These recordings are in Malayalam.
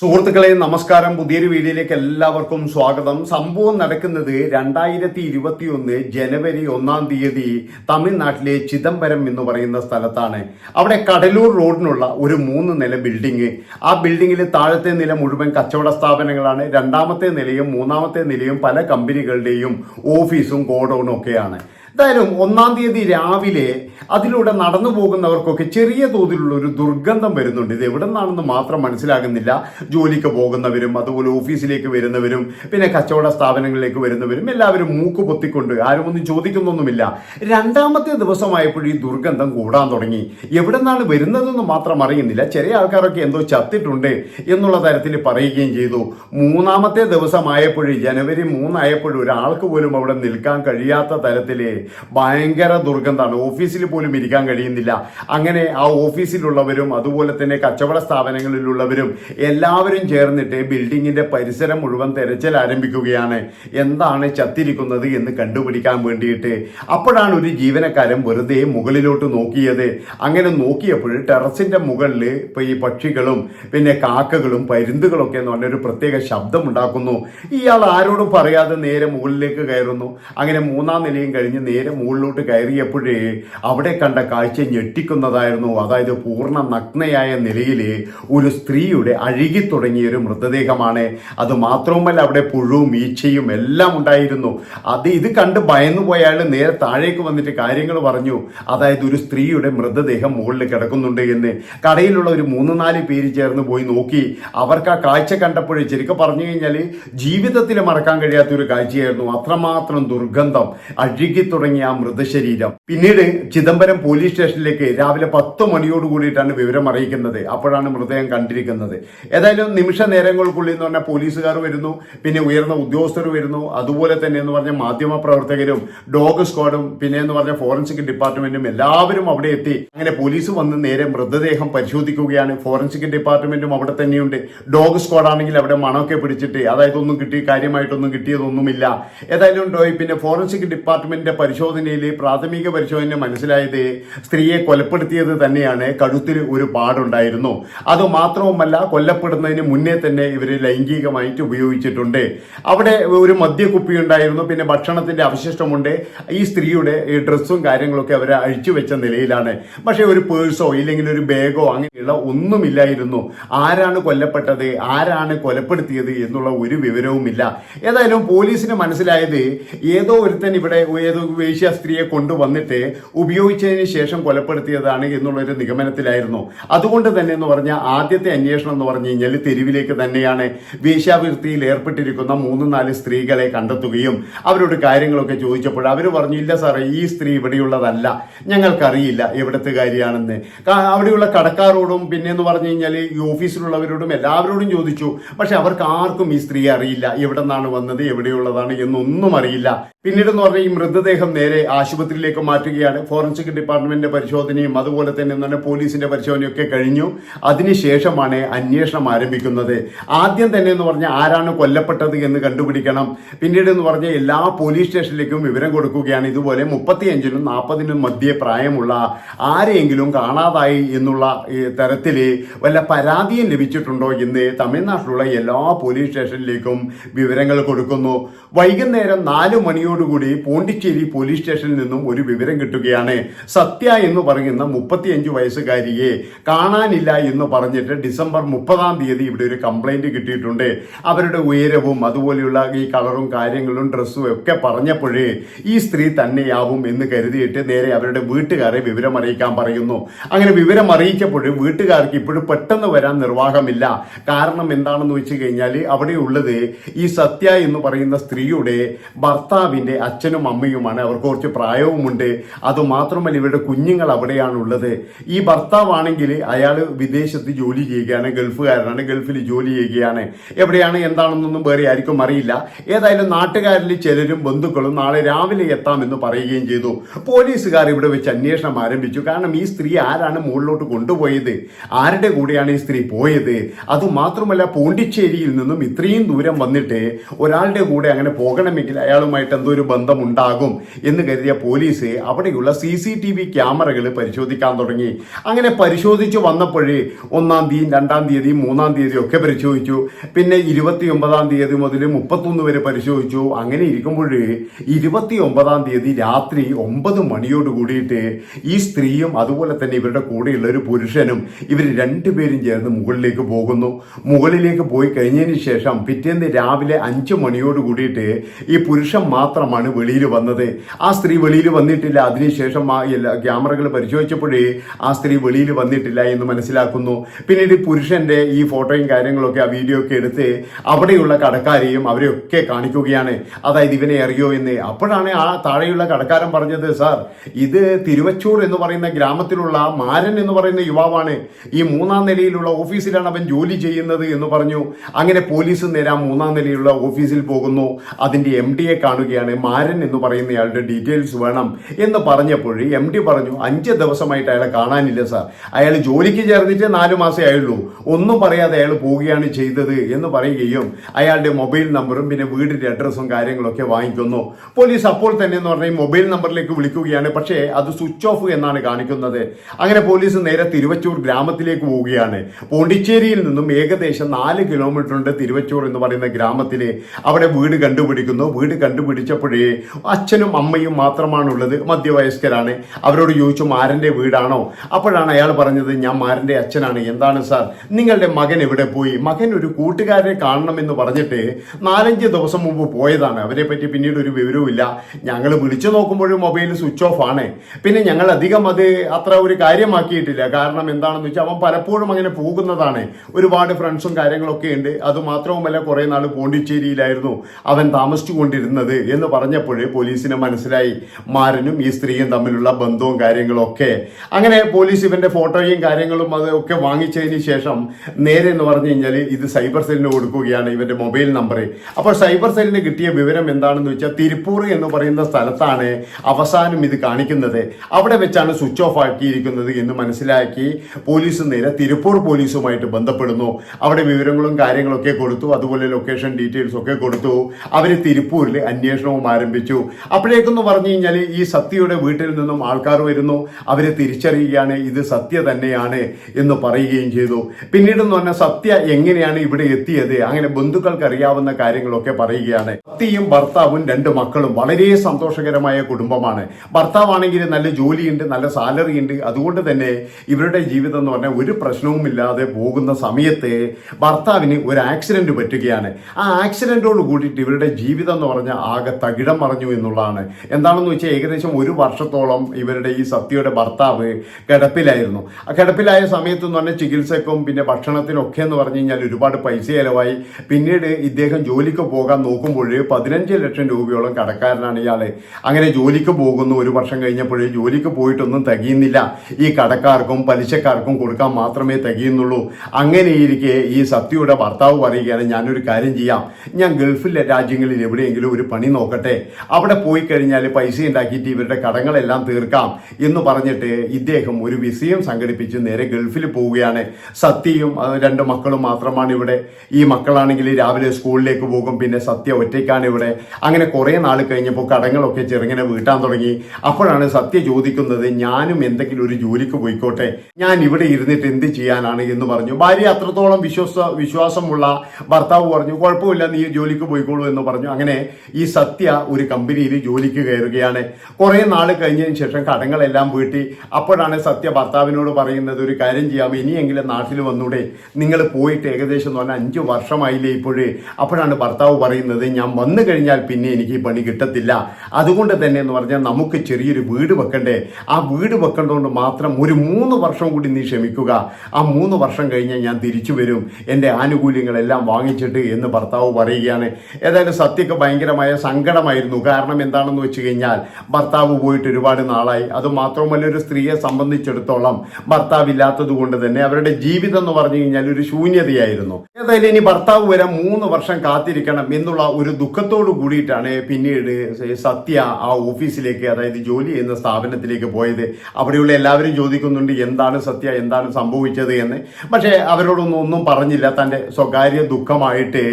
സുഹൃത്തുക്കളെ നമസ്കാരം. പുതിയൊരു വീഡിയോയിലേക്ക് എല്ലാവർക്കും സ്വാഗതം. സംഭവം നടക്കുന്നത് രണ്ടായിരത്തി ഇരുപത്തിയൊന്ന് ജനുവരി ഒന്നാം തീയതി തമിഴ്നാട്ടിലെ ചിദംബരം എന്ന് പറയുന്ന സ്ഥലത്താണ്. അവിടെ കടലൂർ റോഡിനുള്ള ഒരു മൂന്ന് നില ബിൽഡിംഗ് ആ ബിൽഡിംഗിൽ താഴത്തെ നില മുഴുവൻ കച്ചവട സ്ഥാപനങ്ങളാണ്. രണ്ടാമത്തെ നിലയും മൂന്നാമത്തെ നിലയും പല കമ്പനികളുടെയും ഓഫീസും ഗോഡൌണും ഒക്കെയാണ്. എന്തായാലും ഒന്നാം തീയതി രാവിലെ അതിലൂടെ നടന്നു പോകുന്നവർക്കൊക്കെ ചെറിയ തോതിലുള്ള ഒരു ദുർഗന്ധം വരുന്നുണ്ട്. ഇത് എവിടെ നിന്നാണെന്ന് മാത്രം മനസ്സിലാകുന്നില്ല. ജോലിക്ക് പോകുന്നവരും അതുപോലെ ഓഫീസിലേക്ക് വരുന്നവരും പിന്നെ കച്ചവട സ്ഥാപനങ്ങളിലേക്ക് വരുന്നവരും എല്ലാവരും മൂക്ക് പൊത്തിക്കൊണ്ട് ആരും ഒന്നും ചോദിക്കുന്നൊന്നുമില്ല. രണ്ടാമത്തെ ദിവസമായപ്പോഴും ഈ ദുർഗന്ധം കൂടാൻ തുടങ്ങി. എവിടെ നിന്നാണ് വരുന്നതെന്ന് മാത്രം അറിയുന്നില്ല. ചെറിയ ആൾക്കാരൊക്കെ എന്തോ ചത്തിട്ടുണ്ട് എന്നുള്ള തരത്തിൽ പറയുകയും ചെയ്തു. മൂന്നാമത്തെ ദിവസമായപ്പോഴും ജനുവരി മൂന്നായപ്പോഴും ഒരാൾക്ക് പോലും അവിടെ നിൽക്കാൻ കഴിയാത്ത തരത്തിൽ ഭയങ്കര ദുർഗന്ധമാണ്. ഓഫീസിൽ പോലും ഇരിക്കാൻ കഴിയുന്നില്ല. അങ്ങനെ ആ ഓഫീസിലുള്ളവരും അതുപോലെ തന്നെ കച്ചവട സ്ഥാപനങ്ങളിലുള്ളവരും എല്ലാവരും ചേർന്നിട്ട് ബിൽഡിങ്ങിന്റെ പരിസരം മുഴുവൻ തെരച്ചിൽ ആരംഭിക്കുകയാണ്. എന്താണ് ചത്തിരിക്കുന്നത് എന്ന് കണ്ടുപിടിക്കാൻ വേണ്ടിയിട്ട്. അപ്പോഴാണ് ഒരു ജീവനക്കാരൻ വെറുതെ മുകളിലോട്ട് നോക്കിയത്. അങ്ങനെ നോക്കിയപ്പോൾ ടെറസിന്റെ മുകളിൽ ഇപ്പൊ ഈ പക്ഷികളും പിന്നെ കാക്കകളും പരുന്തുകളൊക്കെ എന്ന് പറഞ്ഞൊരു പ്രത്യേക ശബ്ദം ഉണ്ടാക്കുന്നു ഇയാൾ ആരോടും പറയാതെ നേരെ മുകളിലേക്ക് കയറുന്നു. അങ്ങനെ മൂന്നാം നിലയും കഴിഞ്ഞ് നേരെ മുകളിലോട്ട് കയറിയപ്പോഴേ അവിടെ കണ്ട കാഴ്ച ഞെട്ടിക്കുന്നതായിരുന്നു. അതായത് പൂർണ നഗ്നയായ നിലയിൽ ഒരു സ്ത്രീയുടെ അഴുകി തുടങ്ങിയ ഒരു മൃതദേഹമാണ്. അത് മാത്രവുമല്ല അവിടെ പുഴുവും ഈച്ചയും എല്ലാം ഉണ്ടായിരുന്നു. അത് ഇത് കണ്ട് ഭയന്നു പോയാൽ നേരെ താഴേക്ക് വന്നിട്ട് കാര്യങ്ങൾ പറഞ്ഞു. അതായത് ഒരു സ്ത്രീയുടെ മൃതദേഹം മുകളിൽ കിടക്കുന്നുണ്ട് എന്ന്. കടയിലുള്ള ഒരു മൂന്ന് നാല് പേര് ചേർന്ന് പോയി നോക്കി. അവർക്ക് ആ കാഴ്ച കണ്ടപ്പോഴേ ശരിക്കും പറഞ്ഞു കഴിഞ്ഞാൽ ജീവിതത്തിൽ മറക്കാൻ കഴിയാത്ത ഒരു കാഴ്ചയായിരുന്നു. അത്രമാത്രം ദുർഗന്ധം അഴുകി തുടങ്ങിയ ആ മൃതശരീരം. പിന്നീട് ചിദംബരം പോലീസ് സ്റ്റേഷനിലേക്ക് രാവിലെ പത്ത് മണിയോട് കൂടിയിട്ടാണ് വിവരം അറിയിക്കുന്നത്. അപ്പോഴാണ് മൃതദേഹം കണ്ടിരിക്കുന്നത്. ഏതായാലും നിമിഷ നേരങ്ങൾക്കുള്ളിൽ എന്ന് പറഞ്ഞാൽ പോലീസുകാർ വരുന്നു പിന്നെ ഉയർന്ന ഉദ്യോഗസ്ഥർ വരുന്നു. അതുപോലെ തന്നെ എന്ന് പറഞ്ഞ മാധ്യമ പ്രവർത്തകരും ഡോഗ് സ്ക്വാഡും പിന്നെ എന്ന് പറഞ്ഞ ഫോറൻസിക് ഡിപ്പാർട്ട്മെന്റും എല്ലാവരും അവിടെ എത്തി. അങ്ങനെ പോലീസ് വന്ന് നേരെ മൃതദേഹം പരിശോധിക്കുകയാണ്. ഫോറൻസിക് ഡിപ്പാർട്ട്മെന്റും അവിടെ തന്നെയുണ്ട്. ഡോഗ് സ്ക്വാഡ് ആണെങ്കിൽ അവിടെ മണമൊക്കെ പിടിച്ചിട്ട് അതായത് ഒന്നും കിട്ടി കാര്യമായിട്ടൊന്നും കിട്ടിയതൊന്നുമില്ല. ഏതായാലും പിന്നെ ഫോറൻസിക് ഡിപ്പാർട്ട്മെന്റിന്റെ പരിശോധനയിൽ പ്രാഥമിക പരിശോധന മനസ്സിലായത് സ്ത്രീയെ കൊലപ്പെടുത്തിയത് തന്നെയാണ്. കഴുത്തിൽ ഒരു പാടുണ്ടായിരുന്നു. അത് മാത്രവുമല്ല കൊല്ലപ്പെടുന്നതിന് മുന്നേ തന്നെ ഇവർ ലൈംഗികമായിട്ട് ഉപയോഗിച്ചിട്ടുണ്ട്. അവിടെ ഒരു മദ്യക്കുപ്പി ഉണ്ടായിരുന്നു പിന്നെ ഭക്ഷണത്തിന്റെ അവശിഷ്ടമുണ്ട്. ഈ സ്ത്രീയുടെ ഡ്രസ്സും കാര്യങ്ങളൊക്കെ അവർ അഴിച്ചു വെച്ച നിലയിലാണ്. പക്ഷെ ഒരു പേഴ്സോ ഇല്ലെങ്കിൽ ഒരു ബാഗോ അങ്ങനെയുള്ള ഒന്നുമില്ലായിരുന്നു. ആരാണ് കൊല്ലപ്പെട്ടത്? ആരാണ് കൊലപ്പെടുത്തിയത് എന്നുള്ള ഒരു വിവരവുമില്ല. ഏതായാലും പോലീസിന് മനസ്സിലായത് ഏതോ ഒരുത്തൻ ഇവിടെ ഏതോ വേശ്യ സ്ത്രീയെ കൊണ്ടുവന്നിട്ട് ഉപയോഗിച്ചതിന് ശേഷം കൊലപ്പെടുത്തിയതാണ് എന്നുള്ളൊരു നിഗമനത്തിലായിരുന്നു. അതുകൊണ്ട് തന്നെ എന്ന് പറഞ്ഞാൽ ആദ്യത്തെ അന്വേഷണം എന്ന് പറഞ്ഞു കഴിഞ്ഞാൽ തെരുവിലേക്ക് തന്നെയാണ് വേശ്യാവൃത്തിയിൽ ഏർപ്പെട്ടിരിക്കുന്ന മൂന്ന് നാല് സ്ത്രീകളെ കണ്ടെത്തുകയും അവരോട് കാര്യങ്ങളൊക്കെ ചോദിച്ചപ്പോൾ അവർ പറഞ്ഞു ഇല്ല സാറേ ഈ സ്ത്രീ ഇവിടെയുള്ളതല്ല. ഞങ്ങൾക്കറിയില്ല എവിടത്തെ കാര്യമാണെന്ന് കാ- അവിടെയുള്ള കടക്കാരോടും പിന്നെ എന്ന് പറഞ്ഞു കഴിഞ്ഞാൽ ഈ ഓഫീസിലുള്ളവരോടും എല്ലാവരോടും ചോദിച്ചു. പക്ഷെ അവർക്ക് ആർക്കും ഈ സ്ത്രീയെ അറിയില്ല. എവിടെ നിന്നാണ് വന്നത് എവിടെയുള്ളതാണ് എന്നൊന്നും അറിയില്ല. പിന്നീട് എന്ന് പറഞ്ഞാൽ ഈ മൃതദേഹം നേരെ ആശുപത്രിയിലേക്ക് മാറ്റുകയാണ്. ഫോറൻസിക് ഡിപ്പാർട്ട്മെന്റിന്റെ പരിശോധനയും അതുപോലെ തന്നെ തന്നെ പോലീസിന്റെ പരിശോധനയും ഒക്കെ കഴിഞ്ഞു. അതിനുശേഷമാണ് അന്വേഷണം ആരംഭിക്കുന്നത്. ആദ്യം തന്നെ എന്ന് പറഞ്ഞാൽ ആരാണ് കൊല്ലപ്പെട്ടത് എന്ന് കണ്ടുപിടിക്കണം. പിന്നീട് എന്ന് പറഞ്ഞാൽ എല്ലാ പോലീസ് സ്റ്റേഷനിലേക്കും വിവരം കൊടുക്കുകയാണ്. ഇതുപോലെ മുപ്പത്തിയഞ്ചിനും നാൽപ്പതിനും മധ്യേ പ്രായമുള്ള ആരെയെങ്കിലും കാണാതായി എന്നുള്ള തരത്തിൽ വല്ല പരാതിയും ലഭിച്ചിട്ടുണ്ടോ എന്ന് തമിഴ്നാട്ടിലുള്ള എല്ലാ പോലീസ് സ്റ്റേഷനിലേക്കും വിവരങ്ങൾ കൊടുക്കുന്നു. വൈകുന്നേരം നാല് മണിയോടുകൂടി പോണ്ടിച്ചേരി പോലീസ് സ്റ്റേഷനിൽ നിന്നും ഒരു വിവരം കിട്ടുകയാണ്. സത്യ എന്ന് പറയുന്ന മുപ്പത്തിയഞ്ച് വയസ്സുകാരിയെ കാണാനില്ല എന്ന് പറഞ്ഞിട്ട് ഡിസംബർ മുപ്പതാം തീയതി ഇവിടെ ഒരു കംപ്ലൈന്റ് കിട്ടിയിട്ടുണ്ട്. അവരുടെ ഉയരവും അതുപോലെയുള്ള ഈ കളറും കാര്യങ്ങളും ഡ്രസ്സും ഒക്കെ പറഞ്ഞപ്പോഴേ ഈ സ്ത്രീ തന്നെയാവും എന്ന് കരുതിയിട്ട് നേരെ അവരുടെ വീട്ടുകാരെ വിവരം അറിയിക്കാൻ പറയുന്നു. അങ്ങനെ വിവരം അറിയിച്ചപ്പോൾ വീട്ടുകാർക്ക് ഇപ്പോഴും പെട്ടെന്ന് വരാൻ നിർവാഹമില്ല. കാരണം എന്താണെന്ന് വെച്ച് കഴിഞ്ഞാൽ അവിടെയുള്ളത് ഈ സത്യ എന്ന് പറയുന്ന സ്ത്രീയുടെ ഭർത്താവിന്റെ അച്ഛനും അമ്മയുമാണ്. അവർക്ക് കുറച്ച് പ്രായവുമുണ്ട്. അതുമാത്രമല്ല ഇവരുടെ കുഞ്ഞുങ്ങൾ അവിടെയാണുള്ളത്. ഈ ഭർത്താവാണെങ്കിൽ അയാൾ വിദേശത്ത് ജോലി ചെയ്യുകയാണ്. ഗൾഫുകാരനാണ്. ഗൾഫിൽ ജോലി ചെയ്യുകയാണ്. എവിടെയാണ് എന്താണെന്നൊന്നും വേറെ ആർക്കും അറിയില്ല. ഏതായാലും നാട്ടുകാരിൽ ചിലരും ബന്ധുക്കളും നാളെ രാവിലെ എത്താമെന്ന് പറയുകയും ചെയ്തു. പോലീസുകാർ ഇവിടെ വെച്ച് അന്വേഷണം ആരംഭിച്ചു. കാരണം ഈ സ്ത്രീ ആരാണ് മുകളിലോട്ട് കൊണ്ടുപോയത്? ആരുടെ കൂടെയാണ് ഈ സ്ത്രീ പോയത്? അതുമാത്രമല്ല പോണ്ടിച്ചേരിയിൽ നിന്നും ഇത്രയും ദൂരം വന്നിട്ട് ഒരാളുടെ കൂടെ അങ്ങനെ പോകണമെങ്കിൽ അയാളുമായിട്ട് എന്തോ ഒരു ബന്ധമുണ്ടാകും എന്ന് കരുതിയ പോലീസ് അവിടെയുള്ള സി സി ടി വി ക്യാമറകൾ പരിശോധിക്കാൻ തുടങ്ങി. അങ്ങനെ പരിശോധിച്ച് വന്നപ്പോഴേ ഒന്നാം തീയതി രണ്ടാം തീയതി മൂന്നാം തീയതി ഒക്കെ പരിശോധിച്ചു. പിന്നെ ഇരുപത്തി ഒമ്പതാം തീയതി മുതൽ മുപ്പത്തൊന്ന് വരെ പരിശോധിച്ചു. അങ്ങനെ ഇരിക്കുമ്പോഴേ ഇരുപത്തി ഒമ്പതാം തീയതി രാത്രി ഒമ്പത് മണിയോട് കൂടിയിട്ട് ഈ സ്ത്രീയും അതുപോലെ തന്നെ ഇവരുടെ കൂടെയുള്ള ഒരു പുരുഷനും ഇവർ രണ്ടുപേരും ചേർന്ന് മുകളിലേക്ക് പോകുന്നു. മുകളിലേക്ക് പോയി കഴിഞ്ഞതിന് ശേഷം പിറ്റേന്ന് രാവിലെ അഞ്ച് മണിയോട് കൂടിയിട്ട് ഈ പുരുഷൻ മാത്രമാണ് വെളിയിൽ വന്നത്. ആ സ്ത്രീ വെളിയിൽ വന്നിട്ടില്ല. അതിനുശേഷം ആ എല്ലാ ക്യാമറകൾ പരിശോധിച്ചപ്പോഴേ ആ സ്ത്രീ വെളിയിൽ വന്നിട്ടില്ല എന്ന് മനസ്സിലാക്കുന്നു. പിന്നീട് പുരുഷന്റെ ഈ ഫോട്ടോയും കാര്യങ്ങളൊക്കെ ആ വീഡിയോ ഒക്കെ എടുത്ത് അവിടെയുള്ള കടക്കാരെയും അവരെയൊക്കെ കാണിക്കുകയാണ്. അതായത് ഇവനെ അറിയോ എന്ന്. അപ്പോഴാണ് ആ താഴെയുള്ള കടക്കാരൻ പറഞ്ഞത് സാർ ഇത് തിരുവച്ചൂർ എന്ന് പറയുന്ന ഗ്രാമത്തിലുള്ള മാരൻ എന്ന് പറയുന്ന യുവാവാണ്. ഈ മൂന്നാം നിലയിലുള്ള ഓഫീസിലാണ് അവൻ ജോലി ചെയ്യുന്നത് എന്ന് പറഞ്ഞു. അങ്ങനെ പോലീസ് നേരെ മൂന്നാം നിലയിലുള്ള ഓഫീസിൽ പോകുന്നു. അതിന്റെ എം ഡിയെ കാണുകയാണ്. മാരൻ എന്ന് പറയുന്നയാളുടെ ഡീറ്റെയിൽസ് വേണം എന്ന് പറഞ്ഞപ്പോൾ എം ഡി പറഞ്ഞു അഞ്ച് ദിവസമായിട്ട് അയാളെ കാണാനില്ല സാർ അയാൾ ജോലിക്ക് ചേർന്നിട്ട് നാല് മാസമേ ആയുള്ളൂ. ഒന്നും പറയാതെ അയാൾ പോവുകയാണ് ചെയ്തത് എന്ന് പറയുകയും അയാളുടെ മൊബൈൽ നമ്പറും പിന്നെ വീടിന്റെ അഡ്രസ്സും കാര്യങ്ങളൊക്കെ വാങ്ങിക്കുന്നു. പോലീസ് അപ്പോൾ തന്നെ എന്ന് പറഞ്ഞാൽ മൊബൈൽ നമ്പറിലേക്ക് വിളിക്കുകയാണ്. പക്ഷേ അത് സ്വിച്ച് ഓഫ് എന്നാണ് കാണിക്കുന്നത്. അങ്ങനെ പോലീസ് നേരെ തിരുവച്ചൂർ ഗ്രാമത്തിലേക്ക് പോവുകയാണ്. പോണ്ടിച്ചേരിയിൽ നിന്നും ഏകദേശം നാല് കിലോമീറ്റർ ഉണ്ട് തിരുവച്ചൂർ എന്ന് പറയുന്ന ഗ്രാമത്തിൽ അവിടെ വീട് കണ്ടുപിടിക്കുന്നു. വീട് കണ്ടുപിടിച്ചപ്പോഴേ അച്ഛനും അമ്മയും മാത്രമാണുള്ളത്. മധ്യവയസ്കരാണ്. അവരോട് ചോദിച്ചു മാരന്റെ വീടാണോ? അപ്പോഴാണ് അയാൾ പറഞ്ഞത് ഞാൻ മാരന്റെ അച്ഛനാണ്. എന്താണ് സാർ? നിങ്ങളുടെ മകൻ എവിടെ പോയി? മകൻ ഒരു കൂട്ടുകാരനെ കാണണമെന്ന് പറഞ്ഞിട്ട് നാലഞ്ച് ദിവസം മുമ്പ് പോയതാണ്. അവരെ പറ്റി പിന്നീട് ഒരു വിവരവുമില്ല. ഞങ്ങൾ വിളിച്ചു നോക്കുമ്പോഴും മൊബൈൽ സ്വിച്ച് ഓഫ് ആണ്. പിന്നെ ഞങ്ങൾ അധികം അത് അത്ര ഒരു കാര്യമാക്കിയിട്ടില്ല. കാരണം എന്താണെന്ന് വെച്ചാൽ അവൻ പലപ്പോഴും അങ്ങനെ പോകുന്നതാണ്. ഒരുപാട് ഫ്രണ്ട്സും കാര്യങ്ങളൊക്കെ ഉണ്ട്. അത് മാത്രവുമല്ല കുറെ നാൾ പോണ്ടിച്ചേരിയിലായിരുന്നു. അവൻ താമസിച്ചു കൊണ്ടിരുന്നത് എന്ന് പറഞ്ഞപ്പോൾ പോലീസിന് മനസ്സിലായി. മാരനും ഈ സ്ത്രീയും തമ്മിലുള്ള ബന്ധവും കാര്യങ്ങളൊക്കെ. അങ്ങനെ പോലീസ് ഇവന്റെ ഫോട്ടോയും കാര്യങ്ങളും അതൊക്കെ വാങ്ങിച്ചതിന് ശേഷം നേരെ എന്ന് പറഞ്ഞു കഴിഞ്ഞാൽ ഇത് സൈബർ സെല്ലിന് കൊടുക്കുകയാണ് ഇവന്റെ മൊബൈൽ നമ്പർ അപ്പോൾ സൈബർ സെല്ലിന് കിട്ടിയ വിവരം എന്താണെന്ന് വെച്ചാൽ തിരുപ്പൂർ എന്ന് പറയുന്ന സ്ഥലത്താണ് അവസാനം ഇത് കാണിക്കുന്നത്. അവിടെ വെച്ചാണ് സ്വിച്ച് ഓഫ് ആക്കിയിരിക്കുന്നത് എന്ന് മനസ്സിലാക്കി പോലീസ് നേരെ തിരുപ്പൂർ പോലീസുമായിട്ട് ബന്ധപ്പെടുന്നു. അവിടെ വിവരങ്ങളും കാര്യങ്ങളൊക്കെ കൊടുത്തു. അതുപോലെ ലൊക്കേഷൻ ഡീറ്റെയിൽസ് ഒക്കെ കൊടുത്തു. അവർ തിരുപ്പൂരിൽ അന്വേഷണവും ആരംഭിച്ചു. അപ്പോഴേക്കെന്ന് പറഞ്ഞു കഴിഞ്ഞാൽ ഈ സത്യയുടെ വീട്ടിൽ നിന്നും ആൾക്കാർ വരുന്നു. അവരെ തിരിച്ചറിയുകയാണ് ഇത് സത്യ തന്നെയാണ് എന്ന് പറയുകയും ചെയ്തു. പിന്നീട് എന്ന് പറഞ്ഞാൽ സത്യ എങ്ങനെയാണ് ഇവിടെ എത്തിയത്? അങ്ങനെ ബന്ധുക്കൾക്ക് അറിയാവുന്ന കാര്യങ്ങളൊക്കെ പറയുകയാണ്. സത്യയും ഭർത്താവും രണ്ട് മക്കളും വളരെ സന്തോഷകരമായ കുടുംബമാണ്. ഭർത്താവാണെങ്കിൽ നല്ല ജോലിയുണ്ട് നല്ല സാലറി ഉണ്ട്. അതുകൊണ്ട് തന്നെ ഇവരുടെ ജീവിതം എന്ന് പറഞ്ഞാൽ ഒരു പ്രശ്നവുമില്ലാതെ പോകുന്ന സമയത്ത് ഭർത്താവിന് ഒരു ആക്സിഡന്റ് പറ്റുകയാണ്. ആ ആക്സിഡന്റോട് കൂടിയിട്ട് ഇവരുടെ ജീവിതം എന്ന് പറഞ്ഞാൽ ആകെ തകിടം മറിഞ്ഞു എന്നുള്ളതാണ്. എന്താണെന്ന് വെച്ചാൽ ഏകദേശം ഒരു വർഷത്തോളം ഇവരുടെ ഈ സത്യയുടെ ഭർത്താവ് കിടപ്പിലായിരുന്നു. ആ കിടപ്പിലായ സമയത്ത് എന്ന് പറഞ്ഞാൽ ചികിത്സക്കും പിന്നെ ഭക്ഷണത്തിനൊക്കെ എന്ന് പറഞ്ഞു കഴിഞ്ഞാൽ ഒരുപാട് പൈസ ചിലവായി. പിന്നീട് ഇദ്ദേഹം ജോലിക്ക് പോകാൻ നോക്കുമ്പോൾ പതിനഞ്ച് ലക്ഷം രൂപയോളം കടക്കാരനാണ് ഇയാൾ അങ്ങനെ ജോലിക്ക് പോകുന്നു. ഒരു വർഷം കഴിഞ്ഞപ്പോഴേ ജോലിക്ക് പോയിട്ടൊന്നും തികയുന്നില്ല. ഈ കടക്കാർക്കും പലിശക്കാർക്കും കൊടുക്കാൻ മാത്രമേ തികയുന്നുള്ളൂ. അങ്ങനെയിരിക്കെ ഈ സത്യയുടെ ഭർത്താവ് പറയുകയാണ് ഞാനൊരു കാര്യം ചെയ്യാം. ഞാൻ ഗൾഫിലെ രാജ്യങ്ങളിൽ എവിടെയെങ്കിലും ഒരു പണി നോക്കട്ടെ അവിടെ പോയി കഴിഞ്ഞാൽ പൈസ ഉണ്ടാക്കിയിട്ട് ഇവരുടെ കടങ്ങളെല്ലാം തീർക്കാം എന്ന് പറഞ്ഞിട്ട് ഇദ്ദേഹം ഒരു വിസയം സംഘടിപ്പിച്ച് നേരെ ഗൾഫിൽ പോവുകയാണ്. സത്യയും രണ്ട് മക്കളും മാത്രമാണ് ഇവിടെ. ഈ മക്കളാണെങ്കിൽ രാവിലെ സ്കൂളിലേക്ക് പോകും പിന്നെ സത്യ ഒറ്റയ്ക്കാണ് ഇവിടെ. അങ്ങനെ കുറേ നാൾ കഴിഞ്ഞപ്പോൾ കടങ്ങളൊക്കെ ചെറുങ്ങനെ വീട്ടാൻ തുടങ്ങി. അപ്പോഴാണ് സത്യ ചോദിക്കുന്നത് ഞാനും എന്തെങ്കിലും ഒരു ജോലിക്ക് പോയിക്കോട്ടെ? ഞാൻ ഇവിടെ ഇരുന്നിട്ട് എന്ത് ചെയ്യാനാണ്? എന്ന് പറഞ്ഞു. ഭാര്യ അത്രത്തോളം വിശ്വാസ വിശ്വാസമുള്ള ഭർത്താവ് പറഞ്ഞു കുഴപ്പമില്ല നീ ജോലിക്ക് പോയിക്കോളൂ എന്ന് പറഞ്ഞു. അങ്ങനെ ഈ സത്യ ഒരു കമ്പനിയിൽ ജോലിക്ക് കയറുകയാണ്. കുറേ നാൾ കഴിഞ്ഞതിന് ശേഷം കടങ്ങളെല്ലാം വീട്ടി. അപ്പോഴാണ് സത്യ ഭർത്താവിനോട് പറയുന്നത് ഒരു കാര്യം ചെയ്യാം ഇനിയെങ്കിലും നാട്ടിൽ വന്നൂടെ. നിങ്ങൾ പോയിട്ട് ഏകദേശം എന്ന് പറഞ്ഞാൽ അഞ്ച് വർഷമായില്ലേ ഇപ്പോഴേ. അപ്പോഴാണ് ഭർത്താവ് പറയുന്നത് ഞാൻ വന്നു കഴിഞ്ഞാൽ പിന്നെ എനിക്ക് ഈ പണി കിട്ടത്തില്ല. അതുകൊണ്ട് തന്നെ എന്ന് പറഞ്ഞാൽ നമുക്ക് ചെറിയൊരു വീട് വെക്കണ്ടേ. ആ വീട് വെക്കേണ്ടതുകൊണ്ട് മാത്രം ഒരു മൂന്ന് വർഷം കൂടി നീ ക്ഷമിക്കുക. ആ മൂന്ന് വർഷം കഴിഞ്ഞാൽ ഞാൻ തിരിച്ചു വരും. എന്റെ ആനുകൂല്യങ്ങളെല്ലാം വാങ്ങിച്ചിട്ട് എന്ന് ഭർത്താവ് പറയുകയാണ്. ഏതായാലും സത്യക്ക് ഭയങ്കരമായ സങ്കടമായിരുന്നു. കാരണം എന്താണെന്ന് വെച്ച് കഴിഞ്ഞാൽ ഭർത്താവ് പോയിട്ട് ഒരുപാട് നാളായി. അത് മാത്രമല്ല ഒരു സ്ത്രീയെ സംബന്ധിച്ചിടത്തോളം ഭർത്താവ് ഇല്ലാത്തത് കൊണ്ട് തന്നെ അവരുടെ ജീവിതം എന്ന് പറഞ്ഞു കഴിഞ്ഞാൽ ഒരു ശൂന്യതയായിരുന്നു. ഏതായാലും ഇനി ഭർത്താവ് വരെ മൂന്ന് വർഷം കാത്തിരിക്കണം എന്നുള്ള ഒരു ദുഃഖത്തോട് കൂടിയിട്ടാണ് പിന്നീട് സത്യ ആ ഓഫീസിലേക്ക് അതായത് ജോലി ചെയ്യുന്ന സ്ഥാപനത്തിലേക്ക് പോയത്. അവിടെയുള്ള എല്ലാവരും ചോദിക്കുന്നുണ്ട് എന്താണ് സത്യ? എന്താണ് സംഭവിച്ചത്? എന്ന്. പക്ഷേ അവരോടൊന്നും ഒന്നും പറഞ്ഞില്ല. തന്റെ സ്വകാര്യ ദുഃഖമായിട്ട്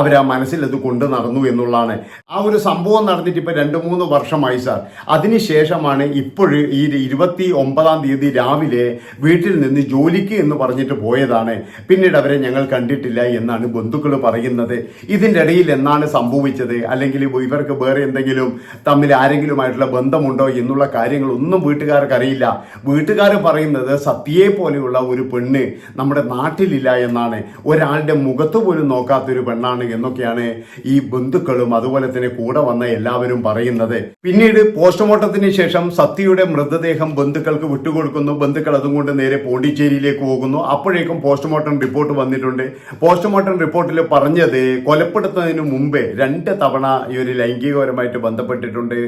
അവർ ആ മനസ്സിൽ അത് കൊണ്ടു നടന്നു എന്നുള്ളതാണ്. ആ ഒരു സംഭവം നടന്നിട്ട് ഇപ്പൊ രണ്ട് മൂന്ന് വർഷമായി സാർ. അതിനുശേഷമാണ് ഇപ്പോൾ ഈ ഇരുപത്തി ഒമ്പതാം തീയതി രാവിലെ വീട്ടിൽ നിന്ന് ജോലിക്ക് എന്ന് പറഞ്ഞിട്ട് പോയതാണ്. പിന്നീട് അവരെ ഞങ്ങൾ കണ്ടിട്ടില്ല എന്നാണ് ബന്ധുക്കൾ പറയുന്നത്. ഇതിന്റെ ഇടയിൽ എന്നാണ് സംഭവിച്ചത്? അല്ലെങ്കിൽ ഇവർക്ക് വേറെ എന്തെങ്കിലും തമ്മിൽ ആരെങ്കിലുമായിട്ടുള്ള ബന്ധമുണ്ടോ എന്നുള്ള കാര്യങ്ങളൊന്നും വീട്ടുകാർക്ക് അറിയില്ല. വീട്ടുകാർ പറയുന്നത് സത്യയെ പോലെയുള്ള ഒരു പെണ്ണ് നമ്മുടെ നാട്ടിലില്ല എന്നാണ്. ഒരാളുടെ മുഖത്ത് പോലും നോക്കാത്തൊരു പെണ്ണാണ് എന്നൊക്കെയാണ് ഈ ബന്ധുക്കളും അതുപോലെ തന്നെ കൂടെ വന്ന എല്ലാവരും പറയുന്നത്. പിന്നീട് പോസ്റ്റ്മോർട്ടത്തിന് ശേഷം സത്യയുടെ മൃതദേഹം ബന്ധുക്കൾക്ക് വിട്ടുകൊടുക്കുന്നു. ബന്ധുക്കൾ അതും കൊണ്ട് നേരെ പോണ്ടിച്ചേരിയിലേക്ക് പോകുന്നു. അപ്പോഴേക്കും പോസ്റ്റ്മോർട്ടം റിപ്പോർട്ട് വന്നിട്ടുണ്ട്. പോസ്റ്റ്മോർട്ടം റിപ്പോർട്ടിൽ പറഞ്ഞത് കൊലപ്പെടുത്തുന്നതിന് മുമ്പേ രണ്ട് തവണ ഈ ഒരു ലൈംഗികപരമായിട്ട് ബന്ധപ്പെട്ടിട്ടുണ്ട്.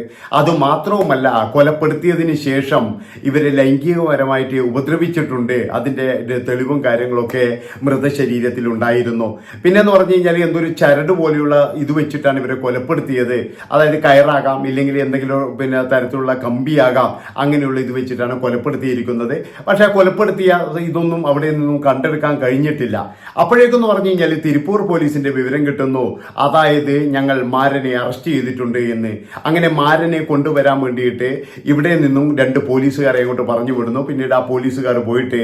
അതുമാത്രവുമല്ല കൊലപ്പെടുത്തിയതിന് ശേഷം ഇവരെ ലൈംഗികപരമായിട്ട് ഉപദ്രവിച്ചിട്ടുണ്ട്. അതിന്റെ തെളിവും കാര്യങ്ങളൊക്കെ മൃതശരീരത്തിൽ ഉണ്ടായിരുന്നു പിന്നെ എന്ന് പറഞ്ഞു കഴിഞ്ഞാൽ എന്തൊരു ചരട് പോലെയുള്ള ഇത് വെച്ചിട്ടാണ് ഇവരെ കൊലപ്പെടുത്തിയത്. അതായത് കയറാകാം ഇല്ലെങ്കിൽ എന്തെങ്കിലും പിന്നെ തരത്തിലുള്ള കമ്പിയാകാം അങ്ങനെയുള്ള ഇത് വെച്ചിട്ടാണ് കൊലപ്പെടുത്തിയിരിക്കുന്നത്. പക്ഷേ കൊലപ്പെടുത്തിയ ഇതൊന്നും അവിടെ നിന്നും കണ്ടെടുക്കാൻ കഴിഞ്ഞിട്ടില്ല. അപ്പോഴേക്കെന്ന് പറഞ്ഞു കഴിഞ്ഞാൽ തിരുപ്പൂർ പോലീസിന്റെ വിവരം കിട്ടുന്നു. അതായത് ഞങ്ങൾ മാരനെ അറസ്റ്റ് ചെയ്തിട്ടുണ്ട് എന്ന്. അങ്ങനെ മാരനെ കൊണ്ടുവരാൻ വേണ്ടിയിട്ട് ഇവിടെ നിന്നും രണ്ട് പോലീസുകാരെ അങ്ങോട്ട് പറഞ്ഞു വിടുന്നു. പിന്നീട് ആ പോലീസുകാർ പോയിട്ട്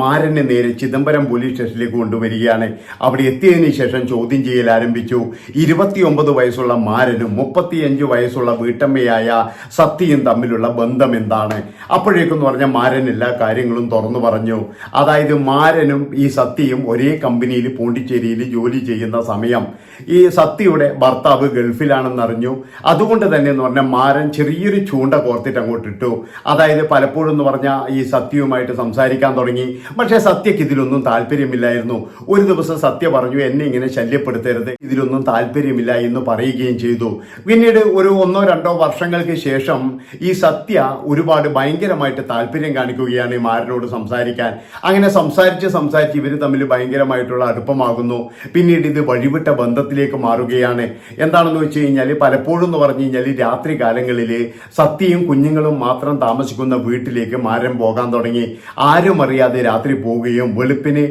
മാരനെ നേരെ ചിദംബരം പോലീസ് സ്റ്റേഷനിലേക്ക് കൊണ്ടുവരികയാണ്. അവിടെ എത്തിയതിനു ശേഷം ചോദ്യം ചെയ്യൽ ആരംഭിച്ചു. ഇരുപത്തിയൊമ്പത് വയസ്സുള്ള മാരനും മുപ്പത്തിയഞ്ച് വയസ്സുള്ള വീട്ടമ്മയായ സത്യയും തമ്മിലുള്ള ബന്ധം എന്താണ് അപ്പോഴേക്കെന്ന് പറഞ്ഞ മാരൻ എല്ലാ കാര്യങ്ങളും തുറന്നു പറഞ്ഞു. അതായത് മാരനും ഈ സത്യയും ഒരേ കമ്പനിയിൽ പോണ്ടിച്ചേരിയിൽ ജോലി ചെയ്യുന്ന സമയം. ഈ സത്യയുടെ ഭർത്താവ് ഗൾഫിലാണെന്നറിഞ്ഞു. അതുകൊണ്ട് തന്നെ എന്ന് പറഞ്ഞാൽ മാരൻ ചെറിയൊരു ചൂണ്ട കോർത്തിട്ട് അങ്ങോട്ട് ഇട്ടു. അതായത് പലപ്പോഴും എന്ന് പറഞ്ഞാൽ ഈ സത്യവുമായിട്ട് സംസാരിക്കാൻ തുടങ്ങി. പക്ഷേ സത്യക്ക് ഇതിലൊന്നും താല്പര്യമില്ലായിരുന്നു. ഒരു ദിവസം സത്യ പറഞ്ഞു എന്നെ ഇങ്ങനെ ശല്യപ്പെടുത്തരുത്. ഇതിലൊന്നും താല്പര്യമില്ല എന്ന് പറയുകയും ചെയ്തു. പിന്നീട് ഒരു ഒന്നോ രണ്ടോ വർഷങ്ങൾക്ക് ശേഷം ഈ സത്യ ഒരുപാട് ഭയങ്കരമായിട്ട് താല്പര്യം കാണിക്കുകയാണ് മാരനോട് സംസാരിക്കാൻ. അങ്ങനെ സംസാരിച്ച് സംസാരിച്ച് ഇവർ തമ്മിൽ ഭയങ്കരമായിട്ടുള്ള അടുപ്പമാകുന്നു. പിന്നീട് ഇത് വഴിവിട്ട ബന്ധത്തിലേക്ക് മാറുകയാണ്. എന്താണെന്ന് വെച്ച് കഴിഞ്ഞാൽ പലപ്പോഴും എന്ന് പറഞ്ഞു കഴിഞ്ഞാൽ രാത്രി കാലങ്ങളിൽ സത്യയും കുഞ്ഞുങ്ങളും മാത്രം താമസിക്കുന്ന വീട്ടിലേക്ക് മാരൻ പോകാൻ തുടങ്ങി. ആരും അറിയാതെ രാത്രി പോവുകയും വെളുപ്പിന്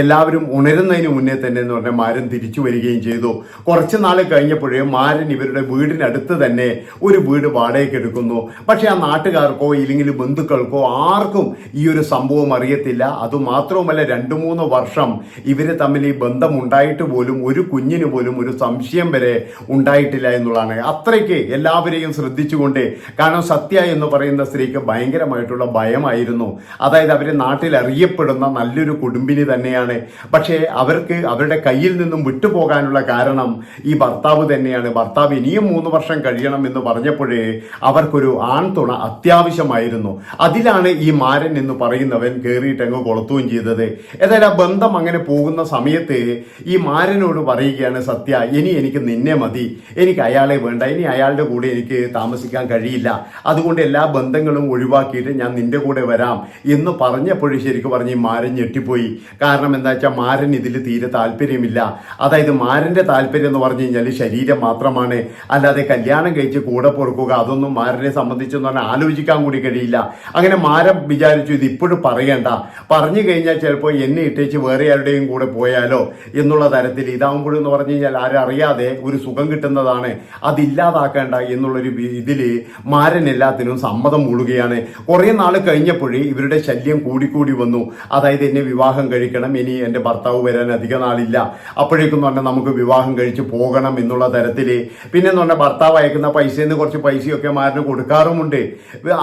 എല്ലാവരും ഉണരുന്നതിന് മുന്നേ തന്നെ എന്ന് പറഞ്ഞാൽ മാരൻ തിരിച്ചു വരികയും ചെയ്തു. കുറച്ച് നാൾ കഴിഞ്ഞപ്പോഴേ മാരൻ ഇവരുടെ വീടിനടുത്ത് തന്നെ ഒരു വീട് വാടകയ്ക്ക് എടുക്കുന്നു. പക്ഷെ ആ നാട്ടുകാർക്കോ ഇല്ലെങ്കിൽ ബന്ധുക്കൾക്കോ ആർക്കും ഈ ഒരു സംഭവം അറിയത്തില്ല. അതുമാത്രവുമല്ല രണ്ടു മൂന്ന് വർഷം ഇവർ തമ്മിൽ ഈ ബന്ധമുണ്ടായിട്ട് പോലും ഒരു കുഞ്ഞിന് പോലും ഒരു സംശയം വരെ ഉണ്ടായിട്ടില്ല എന്നുള്ളതാണ്. അത്രയ്ക്ക് എല്ലാവരെയും ശ്രദ്ധിച്ചുകൊണ്ട് കാരണം സത്യ എന്ന് പറയുന്ന സ്ത്രീക്ക് ഭയങ്കരമായിട്ടുള്ള ഭയമായിരുന്നു. അതായത് അവർ നാട്ടിൽ അറിയപ്പെടുന്ന നല്ലൊരു കുടുംബിനി തന്നെയാണ്. പക്ഷേ അവർക്ക് അവരുടെ കയ്യിൽ നിന്നും വിട്ടുപോകാനുള്ള കാരണം ഈ ഭർത്താവ് തന്നെയാണ്. ഭർത്താവ് ഇനിയും മൂന്ന് വർഷം കഴിയണം എന്ന് പറഞ്ഞപ്പോഴേ അവർക്കൊരു ആൺതുണ അത്യാവശ്യമായിരുന്നു. അതിലാണ് ഈ മാരൻ എന്ന് പറയുന്നവൻ കയറിയിട്ട് അങ്ങ് കൊളുത്തുകയും ചെയ്തത്. ഏതായാലും ആ ബന്ധം അങ്ങനെ പോകുന്ന സമയത്ത് ഈ മാരനോട് പറയുകയാണ് സത്യ ഇനി എനിക്ക് നിന്നെ മതി. എനിക്ക് അയാളെ വേണ്ട. ഇനി അയാളുടെ കൂടെ എനിക്ക് താമസിക്കാൻ കഴിയില്ല. അതുകൊണ്ട് എല്ലാ ബന്ധങ്ങളും ഒഴിവാക്കിയിട്ട് ഞാൻ നിന്റെ കൂടെ വരാം. എന്ന് പറഞ്ഞപ്പോഴും ശരിക്കും പറഞ്ഞ് മാരൻ ഞെട്ടിപ്പോയി. കാരണം എന്താ വെച്ചാൽ മാരൻ ഇതിൽ തീരെ താല്പര്യമില്ല. അതായത് മാരന്റെ താല്പര്യം എന്ന് പറഞ്ഞു കഴിഞ്ഞാൽ ശരീരം മാത്രമാണ്. അല്ലാതെ കല്യാണം കഴിച്ച് കൂടെ പൊറുക്കുക അതൊന്നും മാരനെ സംബന്ധിച്ചെന്ന് പറഞ്ഞാൽ ആലോചിക്കാൻ കൂടി കഴിയില്ല. അങ്ങനെ മാരൻ വിചാരിച്ചു ഇത് ഇപ്പോഴും പറയണ്ട. പറഞ്ഞു കഴിഞ്ഞാൽ ചിലപ്പോൾ എന്നെ ഇട്ടേച്ച് വേറെ ആരുടെയും കൂടെ പോയാലോ എന്നുള്ള തരത്തിൽ ഇതാകുമ്പോഴെന്ന് പറഞ്ഞു കഴിഞ്ഞാൽ ആരും അറിയാതെ ഒരു സുഖം കിട്ടുന്നതാണ്. അതില്ലാതാക്കേണ്ട എന്നുള്ളൊരു ഇതിൽ മാരൻ എല്ലാത്തിനും സമ്മതം മൂടുകയാണ് കുറേ നാൾ കഴിഞ്ഞപ്പോഴേ ഇവരുടെ ശല്യം കൂടിക്കൂടി വന്നു. അതായത് എന്നെ വിവാഹം കഴിക്കണം ഇനി എന്റെ ഭർത്താവ് വരാൻ അധിക നാളില്ല. അപ്പോഴേക്കും പറഞ്ഞാൽ നമുക്ക് വിവാഹം കഴിച്ച് പോകണം എന്നുള്ള തരത്തിൽ പിന്നെ എന്ന് പറഞ്ഞാൽ ഭർത്താവ് അയക്കുന്ന പൈസയിൽ നിന്ന് കുറച്ച് പൈസയൊക്കെ മാരന് കൊടുക്കാറുമുണ്ട്.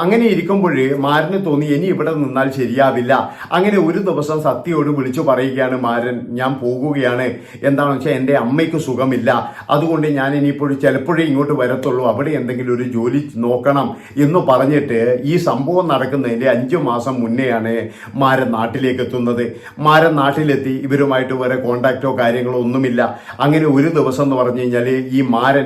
അങ്ങനെ ഇരിക്കുമ്പോൾ മാരന് തോന്നി ഇനി ഇവിടെ നിന്നാൽ ശരിയാവില്ല. അങ്ങനെ ഒരു ദിവസം സത്യയോട് വിളിച്ചു പറയുകയാണ് മാരൻ ഞാൻ പോകുകയാണ്. എന്താണെന്ന് വെച്ചാൽ എന്റെ അമ്മയ്ക്ക് സുഖമില്ല. അതുകൊണ്ട് ഞാൻ ഇനിയിപ്പോഴും ചിലപ്പോഴേ ഇങ്ങോട്ട് വരത്തുള്ളൂ. അവിടെ എന്തെങ്കിലും ഒരു ജോലി നോക്കണം. എന്ന് പറഞ്ഞിട്ട് ഈ സംഭവം നടക്കുന്നതിന്റെ അഞ്ചു മാസം മുന്നെയാണ് മാരൻ നാട്ടിലേക്ക് എത്തുന്നത്. മാരൻ നാട്ടിലെത്തി ഇവരുമായിട്ട് വേറെ കോണ്ടാക്റ്റോ കാര്യങ്ങളോ ഒന്നുമില്ല. അങ്ങനെ ഒരു ദിവസം എന്ന് പറഞ്ഞു കഴിഞ്ഞാൽ ഈ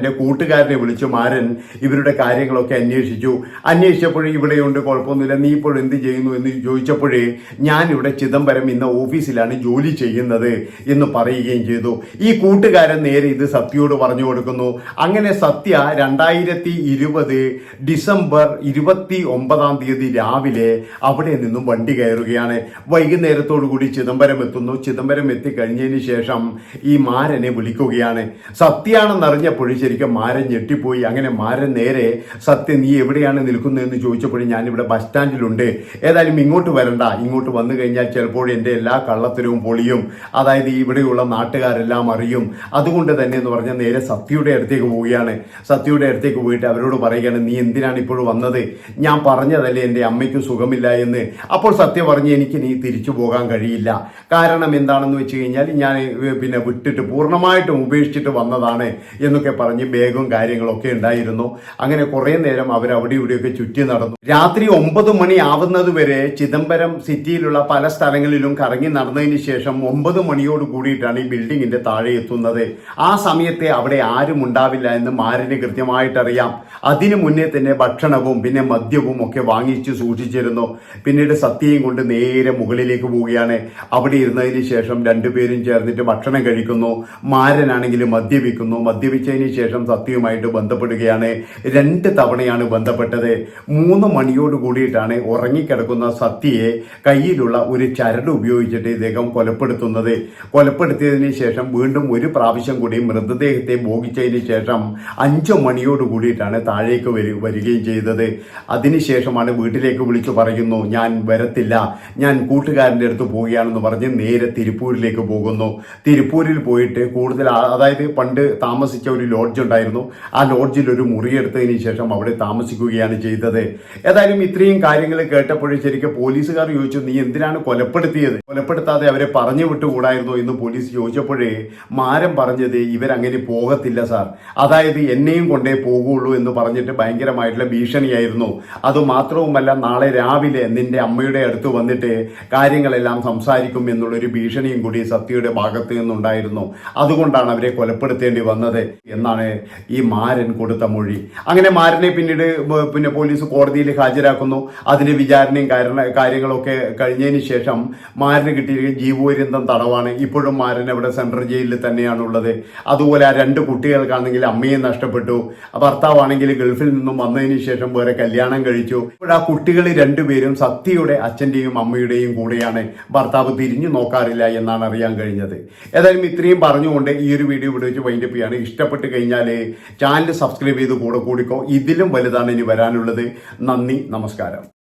മാരന്റെ കൂട്ടുകാരനെ വിളിച്ചു മാരൻ ഇവരുടെ കാര്യങ്ങളൊക്കെ അന്വേഷിച്ചു. അന്വേഷിച്ചപ്പോഴേ ഇവിടെയുണ്ട് കുഴപ്പമൊന്നുമില്ല. നീ ഇപ്പോൾ എന്ത് ചെയ്യുന്നു? എന്ന് ചോദിച്ചപ്പോഴേ ഞാൻ ഇവിടെ ചിദംബരം ഇന്ന ഓഫീസിലാണ് ജോലി ചെയ്യുന്നത് എന്ന് പറയുകയും ചെയ്തു. ഈ കൂട്ടുകാരൻ നേരെ ഇത് സത്യയോട് പറഞ്ഞു കൊടുക്കുന്നു. അങ്ങനെ സത്യ രണ്ടായിരത്തി ഇരുപത് ഡിസംബർ ഇരുപത്തി ഒമ്പതാം തീയതി രാവിലെ അവിടെ നിന്നും വണ്ടി കയറുകയാണ്. വൈകുന്നേരത്തോടു കൂടി ചിദംബരം എത്തുന്നു. ചിദംബരം എത്തിക്കഴിഞ്ഞതിന് ശേഷം ഈ മാരനെ വിളിക്കുകയാണ്. സത്യാണെന്നറിഞ്ഞപ്പോഴും ശരിക്കും ശരിക്കും മാരൻ ഞെട്ടിപ്പോയി. അങ്ങനെ മാരൻ നേരെ സത്യം നീ എവിടെയാണ് നിൽക്കുന്നതെന്ന് ചോദിച്ചപ്പോഴും ഞാനിവിടെ ബസ് സ്റ്റാൻഡിലുണ്ട് ഏതായാലും ഇങ്ങോട്ട് വരണ്ട. ഇങ്ങോട്ട് വന്നു കഴിഞ്ഞാൽ ചിലപ്പോൾ എന്റെ എല്ലാ കള്ളത്തിലും പൊളിയും. അതായത് ഇവിടെയുള്ള നാട്ടുകാരെല്ലാം അറിയും. അതുകൊണ്ട് തന്നെ എന്ന് പറഞ്ഞാൽ നേരെ സത്യയുടെ അടുത്തേക്ക് പോവുകയാണ്. സത്യയുടെ അടുത്തേക്ക് പോയിട്ട് അവരോട് പറയുകയാണ് നീ എന്തിനാണ് ഇപ്പോൾ വന്നത്? ഞാൻ പറഞ്ഞതല്ലേ എന്റെ അമ്മയ്ക്ക് സുഖമില്ല എന്ന്. അപ്പോൾ സത്യ പറഞ്ഞ് എനിക്ക് നീ തിരിച്ചു പോകാൻ കഴിയില്ല. കാരണം എന്താണെന്ന് വെച്ച് കഴിഞ്ഞാൽ ഞാൻ പിന്നെ വിട്ടിട്ട് പൂർണമായിട്ടും ഉപേക്ഷിച്ചിട്ട് വന്നതാണ് എന്നൊക്കെ പറഞ്ഞ് ബാഗും കാര്യങ്ങളൊക്കെ ഉണ്ടായിരുന്നു. അങ്ങനെ കുറേ നേരം അവർ അവിടെ ഇവിടെയൊക്കെ ചുറ്റി നടന്നു. രാത്രി ഒമ്പത് മണി ആവുന്നത് വരെ ചിദംബരം സിറ്റിയിലുള്ള പല സ്ഥലങ്ങളിലും കറങ്ങി നടന്നതിന് ശേഷം ഒമ്പത് മണിയോട് കൂടിയിട്ടാണ് ഈ ബിൽഡിങ്ങിന്റെ താഴെ എത്തുന്നത്. ആ സമയത്തെ അവിടെ ആരും ഉണ്ടാവില്ല എന്ന് മാരിന് കൃത്യമായിട്ടറിയാം. അതിനു മുന്നേ തന്നെ ഭക്ഷണവും പിന്നെ മദ്യവും ഒക്കെ വാങ്ങിച്ച് സൂക്ഷിച്ചിരുന്നു. പിന്നീട് സത്യയും കൊണ്ട് നേരെ മുകളിലേക്ക് പോവുകയാണ്. അവിടെ ഇരുന്നതിന് ശേഷം രണ്ടുപേരും ചേർന്നിട്ട് ഭക്ഷണം കഴിക്കുന്നു. മാരനാണെങ്കിൽ മദ്യപിക്കുന്നു. മദ്യപിച്ചതിന് ശേഷം സത്യവുമായിട്ട് ബന്ധപ്പെടുകയാണ്. രണ്ട് തവണയാണ് ബന്ധപ്പെട്ടത്. മൂന്ന് മണിയോട് കൂടിയിട്ടാണ് ഉറങ്ങിക്കിടക്കുന്ന സത്യയെ കയ്യിലുള്ള ഒരു ചരട് ഉപയോഗിച്ചിട്ട് ഇദ്ദേഹം കൊലപ്പെടുത്തുന്നത്. കൊലപ്പെടുത്തിയതിന് ശേഷം വീണ്ടും ഒരു പ്രാവശ്യം കൂടി മൃതദേഹത്തെ ഭോഗിച്ചതിന് ശേഷം അഞ്ചു മണിയോട് കൂടിയിട്ടാണ് താഴേക്ക് വരു വരികയും ചെയ്തത്. അതിനുശേഷമാണ് വീട്ടിലേക്ക് വിളിച്ചു പറയുന്നു ഞാൻ വരത്തില്ല. ഞാൻ കൂട്ടുകാരന്റെ അടുത്ത് പോവുകയാണെന്ന് പറഞ്ഞ് നേരെ തിരുപ്പൂരിലേക്ക് പോകുന്നു. തിരുപ്പൂരിൽ പോയിട്ട് കൂടുതൽ അതായത് പണ്ട് താമസിച്ച ഒരു ലോഡ്ജ് ഉണ്ടായിരുന്നു. ആ ലോഡ്ജിൽ ഒരു മുറിയെടുത്തതിന് ശേഷം അവിടെ താമസിക്കുകയാണ് ചെയ്തത്. ഏതായാലും ഇത്രയും കാര്യങ്ങൾ കേട്ടപ്പോഴും ശരിക്കും പോലീസുകാർ ചോദിച്ചു നീ എന്തിനാണ് കൊലപ്പെടുത്തിയത്? കൊലപ്പെടുത്താതെ അവരെ പറഞ്ഞു വിട്ടുകൂടായിരുന്നോ? എന്ന് പോലീസ് ചോദിച്ചപ്പോഴേ മാരം പറഞ്ഞത് ഇവരങ്ങനെ പോകത്തില്ല സാർ. അതായത് എന്നെയും കൊണ്ടേ പോകുള്ളൂ എന്ന് പറഞ്ഞിട്ട് ഭയങ്കരമായിട്ടുള്ള ഭീഷണിയായിരുന്നു. അതുമാത്രവുമല്ല നാളെ രാവിലെ നിന്റെ അമ്മയുടെ അടുത്ത് വന്നിട്ട് കാര്യങ്ങളെല്ലാം സംസാരിക്കും എന്നുള്ളൊരു ഭീഷണിയും കൂടി സത്യയുടെ ഭാഗത്ത് നിന്നുണ്ടായിരുന്നു. അതുകൊണ്ടാണ് അവരെ കൊലപ്പെടുത്തേണ്ടി വന്നത് എന്നാണ് ഈ മാരൻ കൊടുത്ത മൊഴി. അങ്ങനെ മാരനെ പിന്നീട് പിന്നെ പോലീസ് കോടതിയിൽ ഹാജരാക്കുന്നു. അതിന്റെ വിചാരണയും കാര്യങ്ങളൊക്കെ കഴിഞ്ഞതിന് ശേഷം മാരന് കിട്ടിയിരിക്കുന്ന ജീവപര്യന്തം തടവാണ്. ഇപ്പോഴും മാരൻ അവിടെ സെൻട്രൽ ജയിലിൽ തന്നെയാണുള്ളത്. അതുപോലെ ആ രണ്ട് കുട്ടികൾക്കാണെങ്കിൽ അമ്മയെ നഷ്ടപ്പെട്ടു. ഭർത്താവാണെങ്കിൽ ഗൾഫിൽ നിന്നും വന്നതിന് ശേഷം വേറെ കല്യാണം കഴിച്ചു. ഇപ്പോൾ ആ കുട്ടികൾ രണ്ടുപേരും സത്യയുടെ അച്ഛന്റെയും അമ്മയുടെയും കൂടെയാണ് ഭർത്താവ് തിരിഞ്ഞു നോക്കാറില്ല എന്നാണ് അറിയാൻ കഴിഞ്ഞത്. ഏതായാലും ഇത്രയും പറഞ്ഞുകൊണ്ട് ഈ ഒരു വീഡിയോ ഇവിടെ വെച്ച് വൈൻഡപ്പ് ചെയ്യാണ്. ഇഷ്ടപ്പെട്ട് കഴിഞ്ഞാൽ ചാനൽ സബ്സ്ക്രൈബ് ചെയ്ത് കൂടെ കൂടിക്കോ. ഇതിലും വലുതാണ് ഇനി വരാനുള്ളത്. നന്ദി നമസ്കാരം.